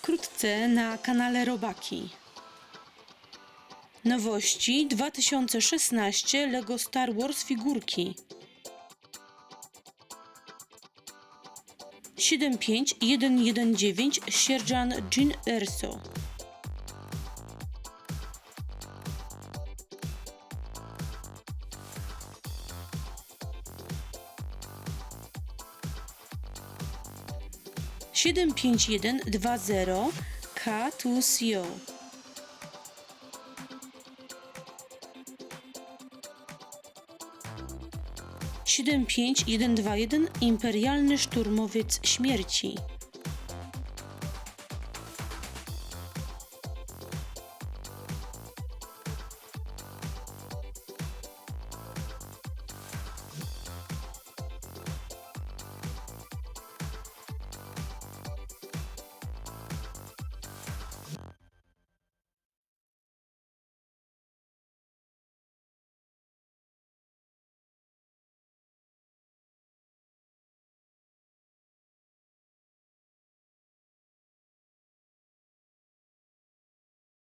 Wkrótce na kanale Robaki. Nowości 2016 Lego Star Wars figurki. 75119 Sierżan Jean Erso. Siedem pięć jeden dwa zero K tu Sio. Siedem pięć jeden dwa jeden Imperialny szturmowiec śmierci.